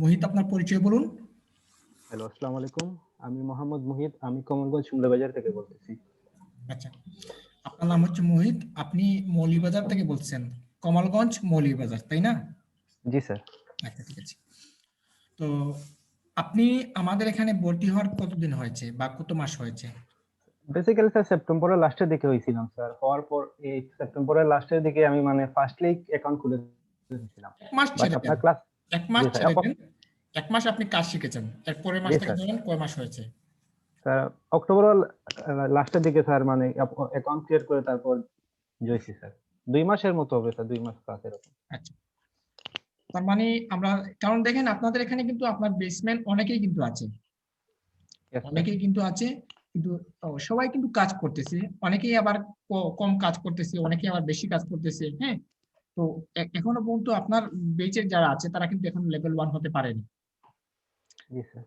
মোহিত আপনার পরিচয় বলুন। হ্যালো আসসালামু আলাইকুম। আমি মোহাম্মদ মোহিত আমি কমলগঞ্জ শিমলা বাজার থেকে বলতেছি। আচ্ছা আপনার নাম হচ্ছে মোহিত আপনি মৌলিবাজার থেকে বলছেন। কমলগঞ্জ মৌলিবাজার তাই না? জি স্যার। আচ্ছা ঠিক আছে। তো আপনি আমাদের এখানে ভর্তি হওয়ার কতদিন হয়েছে বা কত মাস হয়েছে? বেসিক্যালি স্যার সেপ্টেম্বরের লাস্টের দিকে হয়েছিলাম স্যার। হওয়ার পর এই সেপ্টেম্বরের লাস্টের দিকে আমি মানে ফার্স্টলি অ্যাকাউন্ট খুলে দিয়েছিলাম। মাস আপনার ক্লাস এক মাস ছেড়ে এক মাস আপনি কাজ শিখেছেন। এর পরের মাস থেকে ধরেন কয় মাস হয়েছে? স্যার অক্টোবরের লাস্টের দিকে স্যার মানে অ্যাকাউন্ট ক্রিয়েট করে তারপর জয়েছি স্যার। দুই মাসের মতো হবে স্যার দুই মাস ক্লাস এরকম। আচ্ছা। তার মানে আমরা কারণ দেখেন আপনাদের এখানে কিন্তু আপনার বেসমেন্ট অনেকেই কিন্তু আছে। অনেকেই কিন্তু আছে কিন্তু সবাই কিন্তু কাজ করতেছে। অনেকেই আবার কম কাজ করতেছে অনেকেই আবার বেশি কাজ করতেছে হ্যাঁ? তো এখনও পর্যন্ত আপনার বেচের যারা আছে তারা কিন্তু এখন লেভেল ওয়ান হতে পারেনি।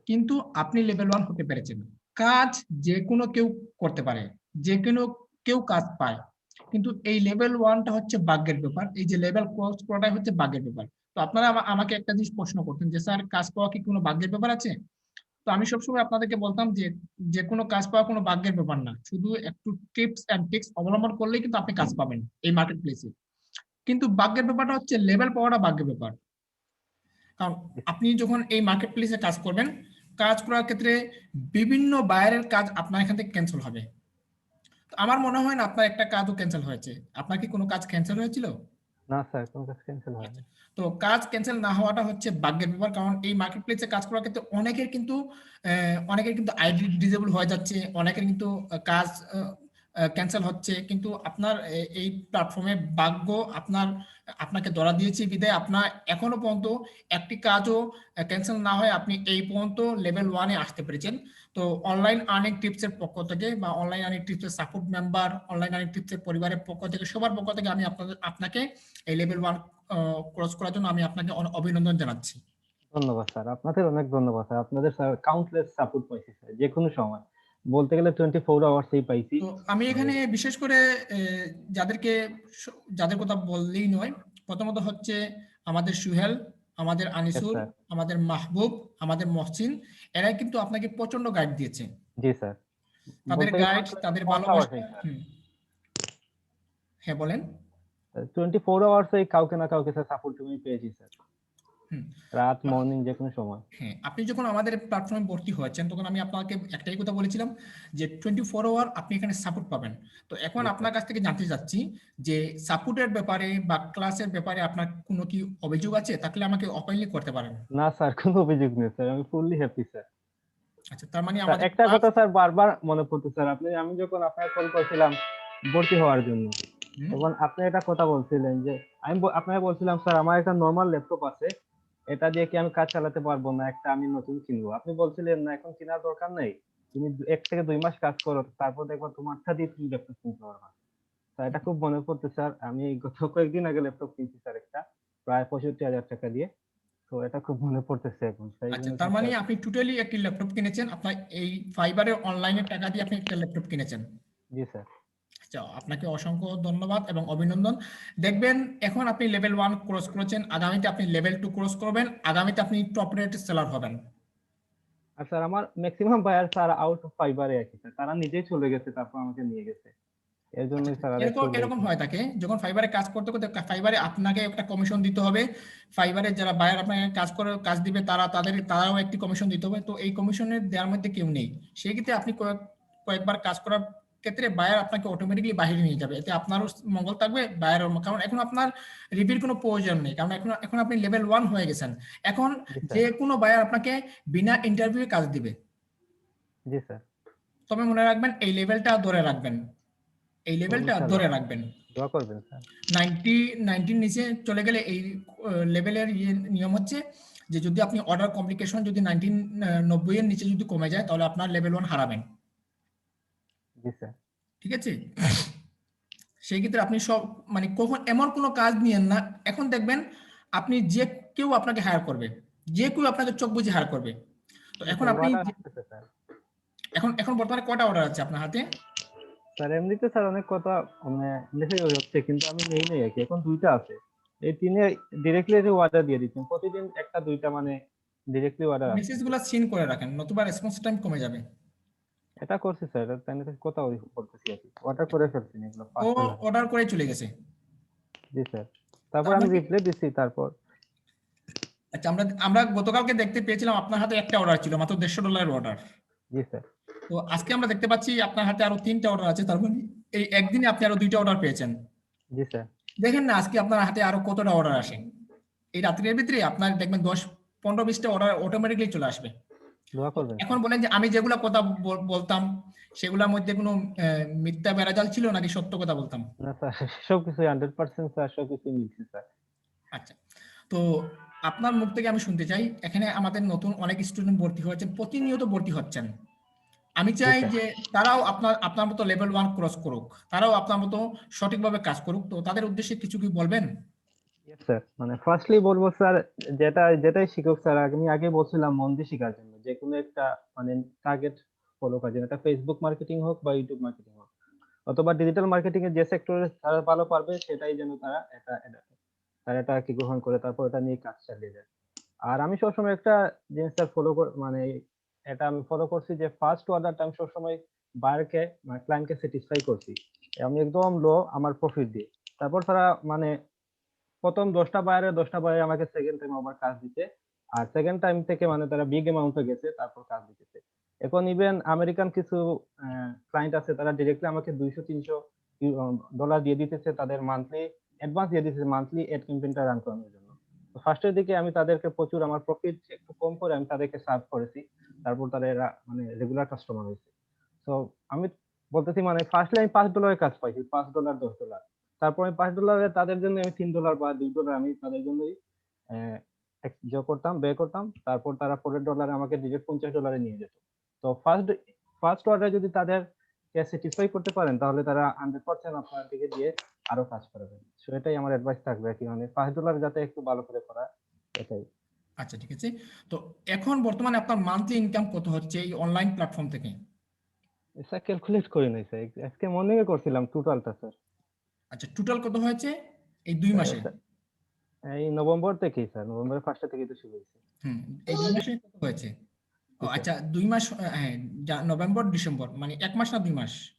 কিন্তু আপনি লেভেল ওয়ান হতে পেরেছেন। কাজ যে কোনো কেউ করতে পারে যে কোনো কেউ কাজ পায়। কিন্তু এই লেভেল ওয়ানটা হচ্ছে ভাগ্যের ব্যাপার। এই যে লেভেল ক্রস করাটাই হচ্ছে ভাগ্যের ব্যাপার। তো আপনারা আমাকে একটা জিনিস প্রশ্ন করতেন যে স্যার কাজ পাওয়া কি কোনো ভাগ্যের ব্যাপার আছে? তো আমি সবসময় আপনাদেরকে বলতাম যে যে কোনো কাজ পাওয়া কোনো ভাগ্যের ব্যাপার না। শুধু একটু টিপস অ্যান্ড ট্রিক্স অবলম্বন করলেই কিন্তু আপনি কাজ পাবেন এই মার্কেট প্লেসে কিন্তু ভাগ্যের ব্যাপারটা হচ্ছে লেভেল পাওয়াটা ভাগ্যের ব্যাপার। কারণ আপনি যখন এই মার্কেট প্লেসে কাজ করবেন কাজ করার ক্ষেত্রে বিভিন্ন বায়ারের কাজ আপনার এখান থেকে ক্যান্সেল হবে। তো আমার মনে হয় না আপনার একটা কাজও ক্যান্সেল হয়েছে। আপনার কি কোনো কাজ ক্যান্সেল হয়েছিল? না স্যার কোনো কাজ ক্যান্সেল হয়নি। তো কাজ ক্যান্সেল না হওয়াটা হচ্ছে ভাগ্যের ব্যাপার কারণ এই মার্কেট প্লেসে কাজ করার ক্ষেত্রে অনেকের কিন্তু অনেকের কিন্তু আইডি ডিজেবল হয়ে যাচ্ছে অনেকের কিন্তু কাজ ক্যান্সেল হচ্ছে। কিন্তু আপনার এই প্ল্যাটফর্মে ভাগ্য আপনার, আপনাকে ধরা দিয়েছে বিদায় আপনার এখনও পর্যন্ত একটি কাজও ক্যান্সেল না হয় আপনি এই পর্যন্ত লেভেল ওয়ানে আসতে পেরেছেন। তো অনলাইন আর্নিং টিপস এর পক্ষ থেকে বা অনলাইন আর্নিং টিপস এর support member online earning tips এর পরিবারের পক্ষ থেকে, সবার পক্ষ থেকে আমি আপনাদের, আপনাকে এই লেভেল ওয়ান ক্রস করার জন্য আমি আপনাকে অভিনন্দন জানাচ্ছি। ধন্যবাদ স্যার। আপনাদের অনেক ধন্যবাদ স্যার। আপনাদের কাউন্টলেস সাপোর্ট পাইছি স্যার যে কোনো সময়। বলতে গেলে টোয়েন্টি ফোর আওয়ার্সই পাইছি। আমি এখানে বিশেষ করে যাদেরকে যাদের কথা বললেই নয় প্রথমত হচ্ছে আমাদের সুহেল আমাদের আনিসুর আমাদের মাহবুব আমাদের মহসিন এরাই কিন্তু আপনাকে প্রচণ্ড গাইড দিয়েছে। জি স্যার। তাদের গাইড তাদের ভালোবাসা হ্যাঁ বলেন। টোয়েন্টি ফোর আওয়ার্স কাউকে না কাউকে স্যার সাপোর্ট তুমি পেয়েছি স্যার। রাত মর্নিং যে কোনো সময়। হ্যাঁ আপনি যখন আমাদের প্ল্যাটফর্মে ভর্তি হয়েছেন তখন আমি আপনাকে একটাই কথা বলেছিলাম যে টোয়েন্টি ফোর আওয়ার আপনি এখানে সাপোর্ট পাবেন। তো এখন আপনার কাছ থেকে জানতে চাচ্ছি যে সাপোর্টের ব্যাপারে বা ক্লাসের ব্যাপারে আপনার কোনো কি অভিযোগ আছে? তাহলে আমাকে ওপেনলি করতে পারেন। না স্যার কোনো অভিযোগ নেই স্যার আমি ফুললি হ্যাপি স্যার। আচ্ছা তার মানে আমাদের একটা কথা স্যার বারবার মনে পড়তো স্যার আপনি আমি যখন আপনাকে কল করছিলাম ভর্তি হওয়ার জন্য তখন আপনি একটা কথা বলছিলেন যে আমি আপনাকে বলছিলাম স্যার আমার একটা নর্মাল ল্যাপটপ আছে এটা দিয়ে কি আমি কাজ চালাতে পারব না? একটা আমি নতুন কিনবো। আপনি বলছিলেন না এখন কেনার দরকার নেই। তুমি এক থেকে দুই মাস কাজ করো তারপর দেখব তোমারটা দিয়ে তুমি ল্যাপটপ কিনতে পারবা। স্যার এটা খুব মনে পড়তো স্যার। আমি গত কয়েকদিন আগে ল্যাপটপ কিনছি স্যার একটা প্রায় পঁয়ষট্টি হাজার টাকা দিয়ে। তো এটা খুব মনে পড়তেছে এখন। আচ্ছা তার মানে আপনি টোটালি একটি ল্যাপটপ কিনেছেন। আপনার এই ফাইবারের অনলাইনের টাকা দিয়ে আপনি একটা ল্যাপটপ কিনেছেন। জি স্যার। আপনাকে অসংখ্য ধন্যবাদ এবং অভিনন্দন। দেখবেন এখন আপনি লেভেল ওয়ান ক্রস করেছেন আগামীতে আপনি লেভেল টু ক্রস করবেন আগামীতে আপনি টপ রেট সেলার হবেন। আর স্যার আমার maximum buyer sir out of ফাইবারে আছে স্যার। তারা নিজেই চলে গেছে তারপর আমাকে নিয়ে গেছে। এর স্যার আর আচ্ছা, এরকম এরকম হয় থাকে যখন ফাইবারে কাজ করতে করতে ফাইবারে আপনাকে একটা কমিশন দিতে হবে। ফাইবারে যারা বায়ার আপনাকে কাজ করে কাজ দিবে তারা তাদের তারাও একটি কমিশন দিতে হবে। তো এই কমিশনের দেওয়ার মধ্যে কেউ নেই। সেই ক্ষেত্রে আপনি কয়েক কয়েকবার কাজ করার ক্ষেত্রে বায়ার আপনাকে অটোমেটিকলি বাইরে নিয়ে যাবে। এতে আপনারও মঙ্গল থাকবে বায়ারও কারণ এখন আপনার রিভির কোনো প্রয়োজন নেই। কারণ এখন এখন আপনি লেভেল ওয়ান হয়ে গেছেন। এখন যে কোনো বায়ার আপনাকে বিনা ইন্টারভিউ কাজ দিবে। জি স্যার তবে মনে রাখবেন এই লেভেলটা ধরে রাখবেন। এই লেভেলটা ধরে রাখবেন। দোয়া করবেন স্যার নাইনটি নাইনটির নিচে চলে গেলে এই লেভেলের ইয়ে নিয়ম হচ্ছে যে যদি আপনি অর্ডার কমপ্লিকেশন যদি নাইনটিন নব্বই এর নিচে যদি কমে যায় তাহলে আপনার লেভেল ওয়ান হারাবেন। ঠিক আছে? সেই ক্ষেত্রে আপনি সব মানে কখন এমন কোনো কাজ নিয়েন না এখন দেখবেন আপনি যে কেউ আপনাকে হায়ার করবে যে কেউ আপনাকে চোখ বুঝে হায়ার করবে। তো এখন আপনি এখন এখন বর্তমানে কটা অর্ডার আছে আপনার হাতে? স্যার এমনিতে স্যার অনেক কথা মানে মেসেজ হচ্ছে কিন্তু আমি নেই নাই আর কি এখন দুইটা আছে। এই তিনে ডিরেক্টলি যে অর্ডার দিয়ে দিচ্ছেন। প্রতিদিন একটা দুইটা মানে ডিরেক্টলি অর্ডার মেসেজগুলো সিন করে রাখেন নতুবা রেসপন্স টাইম কমে যাবে। এটা করছি স্যার এটা তাই নিয়ে কথা বলতেছি আর কি। অর্ডার করে ফেলছি এগুলো ও অর্ডার করে চলে গেছে। জি স্যার তারপর আমি রিপ্লাই দিছি তারপর। আচ্ছা আমরা আমরা গতকালকে দেখতে পেয়েছিলাম আপনার হাতে একটা অর্ডার ছিল মাত্র দেড়শো ডলারের অর্ডার জি স্যার তো আজকে আমরা দেখতে পাচ্ছি আপনার হাতে আরও তিনটা অর্ডার আছে তার মানে এই একদিনে আপনি আরও দুইটা অর্ডার পেয়েছেন। জি স্যার দেখেন না আজকে আপনার হাতে আরও কতটা অর্ডার আসে। এই রাত্রের ভিতরে আপনার দেখবেন দশ পনেরো বিশটা অর্ডার অটোমেটিকলি চলে আসবে। দোয়া করবেন। এখন বলেন যে আমি যেগুলা কথা বল- বলতাম সেগুলোর মধ্যে কোনো মিথ্যা বেড়াজাল ছিল নাকি সত্য কথা বলতাম? না স্যার সবকিছু হান্ড্রেড পার্সেন্ট স্যার সবকিছু মিলছে স্যার। আচ্ছা তো আপনার মুখ থেকে আমি শুনতে চাই এখানে আমাদের নতুন অনেক স্টুডেন্ট ভর্তি হয়েছেন প্রতিনিয়ত ভর্তি হচ্ছেন। আমি চাই যে তারাও আপনার আপনার মতো লেভেল ওয়ান ক্রস করুক তারাও আপনার মতো সঠিকভাবে কাজ করুক তো তাদের উদ্দেশ্যে কিছু কি বলবেন? স্যার মানে ফার্স্টলি বলব স্যার যেটা যেটাই শিখুক স্যার আমি আগে বলছিলাম মন দিয়ে শেখার জন্য। যে কোনো একটা মানে টার্গেট ফলো করার জন্য। এটা ফেসবুক মার্কেটিং হোক বা ইউটিউব মার্কেটিং হোক। অথবা ডিজিটাল মার্কেটিং এর যে সেক্টরে তারা ভালো পারবে, সেটাই যেন তারা এটা তারা এটা কি গ্রহণ করে, তারপর এটা নিয়ে কাজ চালিয়ে যায়। আর আমি সবসময় একটা জিনিসটা ফলো মানে এটা আমি ফলো করছি যে ফার্স্ট অর্ডারটা আমি সবসময় বায়ারকে মানে ক্লায়েন্টকে স্যাটিসফাই করছি। আমি একদম লো আমার প্রফিট দিয়ে। তারপর তারা মানে প্রথম দশটা বায়ারে দশটা বায়ারে আমাকে সেকেন্ড টাইম আবার কাজ দিতে আর সেকেন্ড টাইম থেকে মানে তারা বিগ অ্যামাউন্টে গেছে, তারপর কাজ দিতেছে। এখন ইভেন আমেরিকান কিছু ক্লায়েন্ট আছে, তারা ডিরেক্টলি আমাকে দুইশো, তিনশো ডলার দিয়ে দিতেছে তাদের মান্থলি অ্যাডভান্স দিয়ে দিতেছে মান্থলি এড ক্যাম্পেইনটা রান করানোর জন্য। তো ফার্স্টের দিকে আমি তাদেরকে প্রচুর, আমার প্রফিট একটু কম করে আমি তাদেরকে সার্ভ করেছি। তারপর তারা এরা মানে রেগুলার কাস্টমার হয়েছে। তো আমি বলতেছি মানে ফার্স্টলি আমি পাঁচ ডলারের কাজ পাইছি, পাঁচ ডলার দশ ডলার তারপর আমি পাঁচ ডলারে তাদের জন্য আমি তিন ডলার বা দুই ডলার আমি তাদের জন্যই ইয়ে করতাম ব্যয় করতাম তারপর তারা পরের ডলারে আমাকে ডিরেক্ট পঞ্চাশ ডলারে নিয়ে যেত। তো ফার্স্ট ফার্স্ট অর্ডারে যদি তাদের স্যাটিসফাই করতে পারেন তাহলে তারা হান্ড্রেড পার্সেন্ট আপনার দিকে দিয়ে আরও কাজ করবেন সো এটাই আমার অ্যাডভাইস থাকবে কি মানে ফার্স্ট ডলার যাতে একটু ভালো করে করা এটাই। আচ্ছা ঠিক আছে। তো এখন বর্তমানে আপনার মান্থলি ইনকাম কত হচ্ছে এই অনলাইন প্ল্যাটফর্ম থেকে? স্যার ক্যালকুলেট করি নাই স্যার আজকে মর্নিং এ করছিলাম টোটালটা স্যার আচ্ছা টোটাল কত হয়েছে এই দুই মাসে? এই নভেম্বর থেকেই স্যার নভেম্বরের ফার্স্টে থেকেই তো শুরু হয়েছে। হুম এই দুই মাসে কত হয়েছে। ও আচ্ছা। দুই মাস হ্যাঁ নভেম্বর ডিসেম্বর মানে এক মাস না দুই মাস?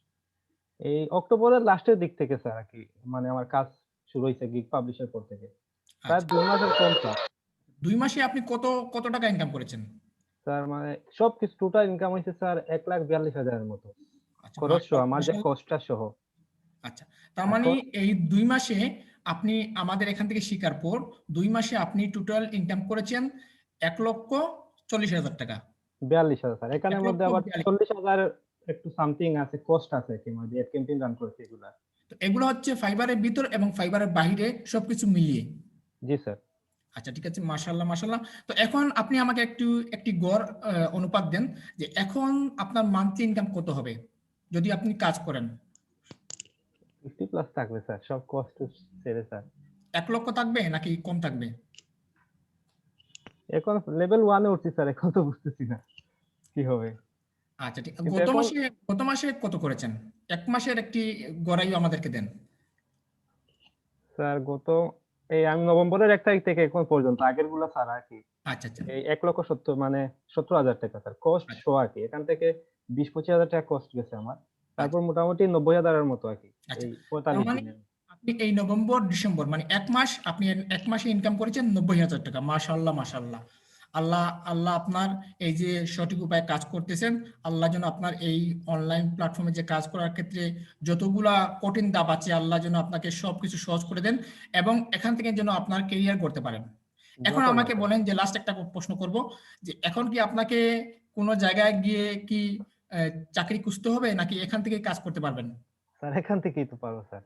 এই অক্টোবরের লাস্টের দিক থেকে স্যার আর কি মানে আমার কাজ শুরু হয়েছে গিগ পাবলিশের পর থেকে। স্যার আচ্ছা, দুই মাসের কম স্যার। দুই মাসে আপনি কত কত টাকা ইনকাম করেছেন? স্যার মানে সব কিছু টোটাল ইনকাম হয়েছে স্যার এক লাখ বিয়াল্লিশ হাজারের মতো। আচ্ছা, খরচ সহ মাস- আমার যে কষ্টটা সহ? আচ্ছা তার মানে এই দুই মাসে আপনি আমাদের এখান থেকে শিকার পর দুই মাসে আপনি টোটাল ইনকাম করেছেন এক লক্ষ চল্লিশ হাজার টাকা। বিয়াল্লিশ হাজার। স্যার এখানের মধ্যে আবার চল্লিশ হাজার একটু সামথিং আছে কস্ট আছে কি মানে এড ক্যাম্পেইন রান করেছে এগুলা? তো এগুলো হচ্ছে ফাইবারের ভিতর এবং ফাইবারের বাইরে সবকিছু মিলিয়ে। জি স্যার আচ্ছা ঠিক আছে মাশাল্লাহ মাশাল্লাহ তো এখন আপনি আমাকে একটু একটি গড় অনুপাত দেন যে এখন আপনার মান্থলি ইনকাম কত হবে যদি আপনি কাজ করেন। ফিফটি প্লাস থাকবে স্যার সব কষ্ট ছেড়ে স্যার এক লক্ষ থাকবে নাকি কম থাকবে? এখন লেভেল ওয়ানে উঠছি স্যার এখন তো বুঝতেছি না কি হবে। আচ্ছা ঠিক গত মাসে গত মাসে কত করেছেন? এক মাসের একটি গড়াইও আমাদেরকে দেন। স্যার গত এই আমি নভেম্বরের এক তারিখ থেকে এখন পর্যন্ত আগেরগুলা স্যার আর কি। আচ্ছা আচ্ছা। এই এক লক্ষ সত্তর মানে সত্তর হাজার টাকা স্যার কস্ট। শো আর কি। এখান থেকে বিশ পঁচিশ হাজার টাকা কস্ট গেছে আমার। তারপর মোটামুটি নব্বই হাজারের মতো আর কি আচ্ছা। মানে- আপনি এই নভেম্বর ডিসেম্বর মানে এক মাস আপনি এক মাসে ইনকাম করেছেন নব্বই হাজার টাকা। মাশাল্লাহ মাশাল্লাহ আল্লাহ আল্লাহ আপনার এই যে সঠিক উপায়ে কাজ করতেছেন আল্লাহ যেন আপনার এই অনলাইন প্ল্যাটফর্মে যে কাজ করার ক্ষেত্রে যতগুলা কঠিন দাব আছে আল্লাহ যেন আপনাকে সবকিছু সহজ করে দেন এবং এখান থেকে যেন আপনার কেরিয়ার করতে পারেন। এখন আমাকে বলেন যে লাস্ট একটা প্রশ্ন করব যে এখন কি আপনাকে কোনো জায়গায় গিয়ে কি চাকরি খুঁজতে হবে নাকি এখান থেকে কাজ করতে পারবেন? স্যার এখান থেকেই তো পারব স্যার।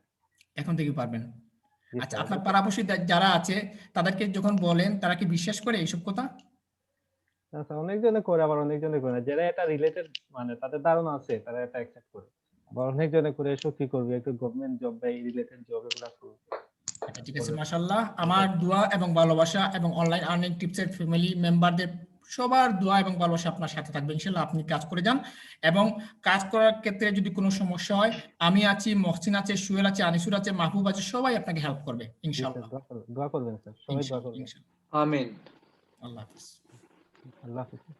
এখন থেকে পারবেন। আচ্ছা আপনার পাড়াপড়শি যারা আছে তাদেরকে যখন বলেন তারা কি বিশ্বাস করে এইসব কথা? আচ্ছা অনেকজনে করে আবার অনেকজনে করে না। যারা এটা রিলেটেড মানে তাদের ধারণা আছে তারা এটা অ্যাকসেপ্ট করে। আবার অনেকজনে করে এসব কি করবে? একটু গভর্নমেন্ট জব বা এই রিলেটেড জব এগুলা করবে আচ্ছা ঠিক আছে মাশাল্লাহ আমার দোয়া এবং ভালোবাসা এবং অনলাইন আর্নিং টিপসের ফ্যামিলি মেম্বারদের সবার দোয়া এবং ভালোবাসা আপনার সাথে থাকবে। ইনশাল্লাহ আপনি কাজ করে যান এবং কাজ করার ক্ষেত্রে যদি কোনো সমস্যা হয় আমি আছি মহসিন আছে সুয়েল আছে আনিসুর আছে মাহবুব আছে সবাই আপনাকে হেল্প করবে ইনশাল্লাহ দোয়া করবেন- স্যার সবাই দোয়া করবেন। আমিন। আল্লাহ হাফিজ। আল্লাহ হাফিজ।